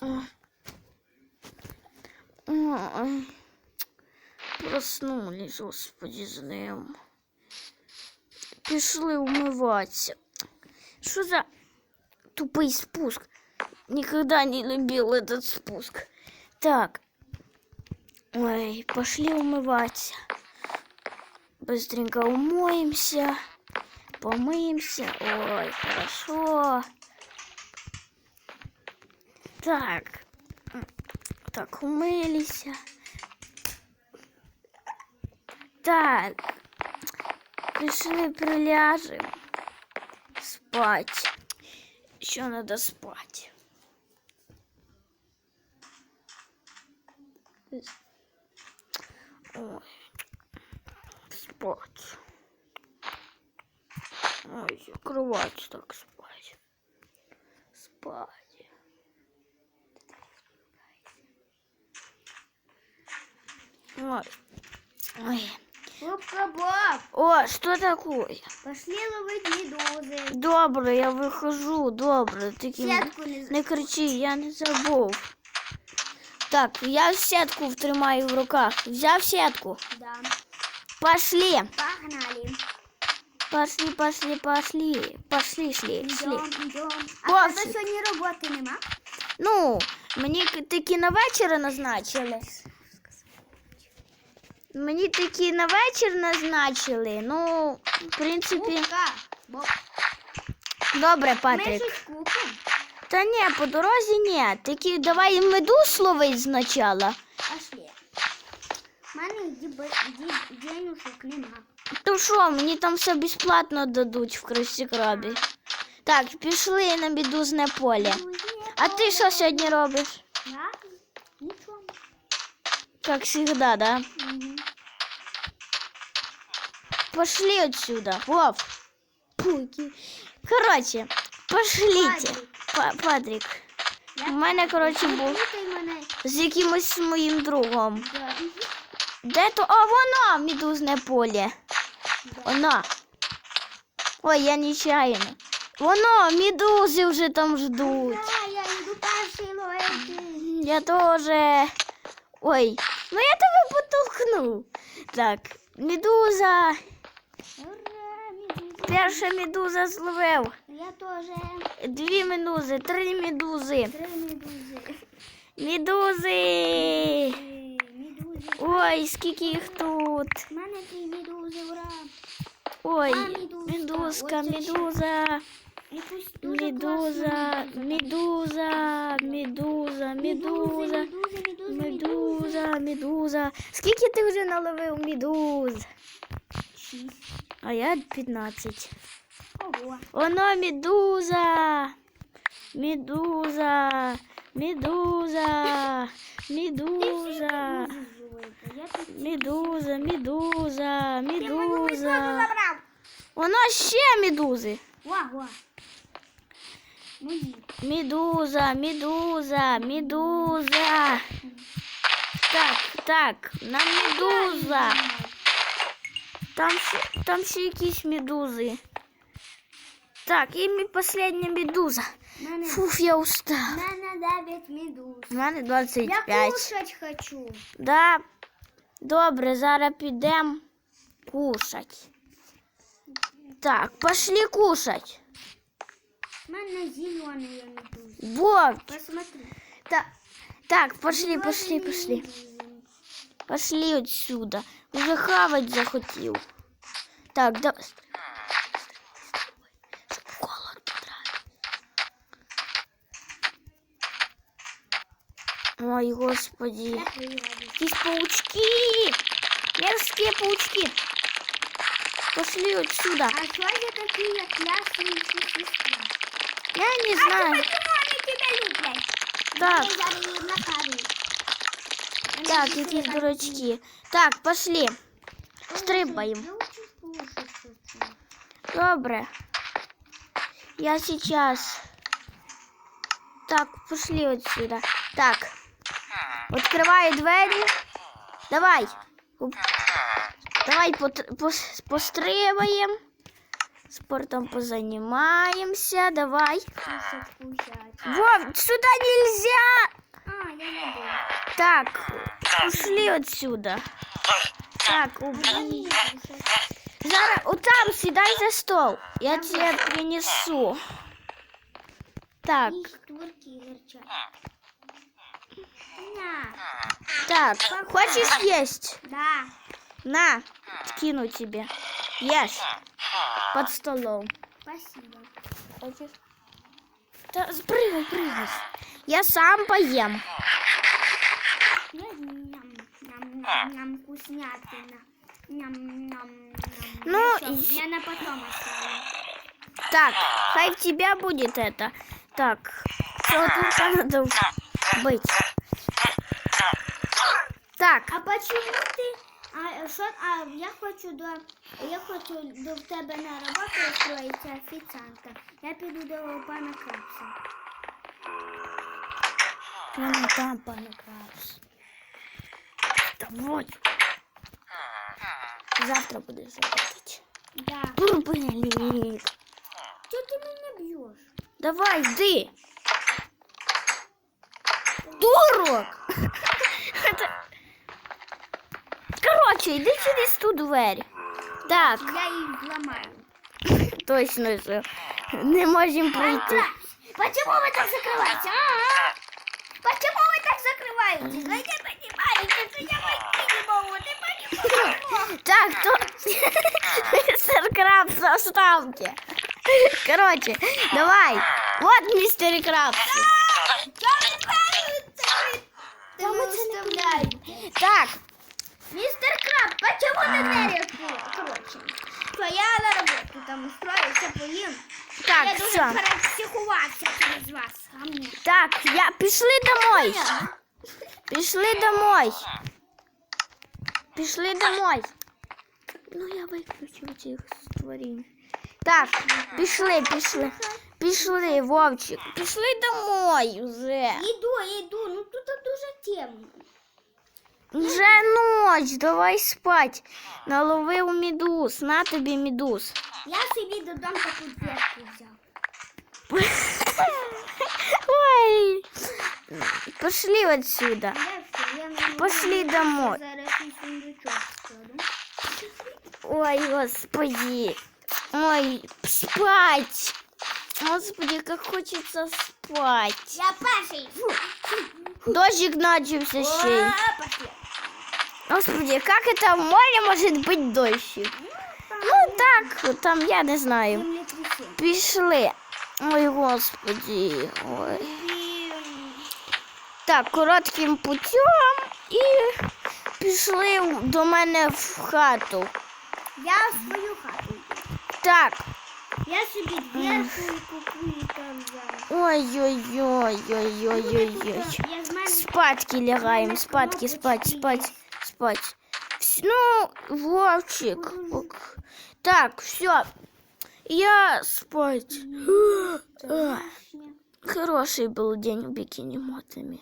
Ой. Ой. Проснулись, господи, з ним. Пішли умиватися. Що за тупий спуск? Никогда не любил этот спуск. Так. Ой, пошли умываться. Быстренько умоемся. Помыемся. Ой, хорошо. Так. Так, умылись. Так. Пришли, приляжем. Спать. Еще надо спать. Ой. Спать. Ой, кровать так спать. Спать. Ой. Ой. Губка Боб, О, что такое? пошли ловить медузи. Добре, я вихожу, добре. Тільки не- Сітку не не кричи, я не забув. Так, я сітку втримаю в руках. Взяв сітку. Да. Пошли. Погнали. Пошли, пошли, пошли. Пошли, шли, шли. Йдем, йдем. А Хлопці. тебе сьогодні роботи нема? Ну, мені к- таки на вечір назначили. Мені таки на вечір назначили. Ну, в принципі, Губка Боб. добре, Ми Патрик. щось купимо. Та ні, по дорозі ні. Таки давай медуз ловить спочатку. Пошли. У мене діб- діб- денюшок нема. То що, мені там все безплатно дадуть в красі-крабі. Так, пішли на медузне поле. А ти що сьогодні робиш? Я? Нічого. Как всегда, да? Мгм. Пошли отсюда. Вов. Пуки. Короче, пошлите. Па- Патрик. Я У мене, коротше, був з якимось моїм другом. Да. Де то? А воно, медузне поле. Воно. Ой, я нечаянно. Воно, медузи вже там ждуть. Да, я йду перший ловити. Я тоже. Ой, ну я тебе потолкну. Так, медуза. Перша медуза зловив. Я теж. Дві медузи, три медузи. Три медузи. Медузи. Медузи. Ой, скільки їх тут. У мене три медузи, ура. Ой, А, медузка. медуза. Медуза, медуза, медуза, медуза. Медуза, медуза. Скільки ти вже наловив медуз? А я 15. Ого. Воно медуза. Медуза. Медуза. Медуза. Медуза, медуза, медуза. Воно ще медузи. Мої. Медуза, медуза, медуза. Так, так, нам медуза. Там ще, там ще якісь медузи. Так, і мій остання медуза. У мене, Фуф, я у устав. мене 9 медуз. У мене Я 25. кушать хочу. Да. Добре, зараз підемо кушать. Так, пошли кушать. У мене зеленая медуза. Вот. Посмотри. Так, так пошли, пошли, Зелені пошли. медузи. Пошли отсюда. Уже хавать захотел. Так, да. Голод потратил. Ой, господи. Я приїду. Какие паучки! Мерзкие паучки! Пошли отсюда. А що я такі, як я свої сусідки? Я не А знаю. ти почему вони тебе люблять? Так. Я зараз їх накарую. Так, какие дурачки. Так, пошли. Стрибаем. Добре. Я сейчас. Так, пошли отсюда. Так. Открываю двері. Давай. Давай пот- пос- пострибаємо. Спортом позанимаемся. Давай. Вов, сюда нельзя. А, я не буду. Так, ушли отсюда. Так, Я кушать. Зараз, вот там, сідай за стол. Я тебе принесу. Так, так, хочешь есть? Да. На, скину тебе. Ешь. Под столом. Спасибо. Хочешь? Да, прыгай, прыгай. Я сам поем. Ням, ням, ням, ням, вкуснятина. Ням, ням, ням. Ну, Всё, и- я на потом оставлю. Так, хай в тебя будет это. Так, все, тут надо быть. Так, А почему ты... А, що, а я хочу до я хочу до в тебе на роботу устроїться офіціантка. Я піду до пана Крабса. прямо там, пане Краус. Да вот. Завтра будешь работать. Да. Ух, Блин. Чого ти мене б'єш? Давай, йди. Дурак. Это- Короче, йди через ту двері. Так, Я їх зламаю. точно що. Не можемо пройти. Почему вы так закрываете? А? Почему вы так закрываете? Вы не понимаете, что я Так, то мистер Крабс оставьте. Короче, давай. Вот мистер Крабс. Ты выставляете. Так, Мистер Краб, почему ты двери откручен? Что я на работу там устроился, поїм. так, я дуже все. перепсихувався через вас. А мне? Так, я пішли домой. Пішли домой. Пішли домой. Ну, я виключив цих створінь. Так, пішли, пішли. Пішли, Вовчик. Пішли домой вже. Іду, іду, ну тут дуже темно. Вже ніч, давай спать. Наловив медуз. На тобі медуз. Я собі додому таку дверку взяв. Ой. Пошли отсюда. Я все, я не Пошли можу домой. Ой, господи. Ой, спать. Господи, как хочется спать. Я перший. Дождик начался ще. й. О, пошли. Господи, как это в море может быть дождик? Ну так, там я не знаю. Пішли. Ой, господи. Ой. Так, коротким путем і пішли до мене в хату. Я в свою хату. Так. Я собі дверку і купую там зараз. Ой-ой-ой-ой-ой-ой-ой. Я з мене Спадки лягаем, спадки, спать, спать, спать. Вс- Ну, Вовчик. ок. Так, все. Я спать. Хороший был день в бикини мотами.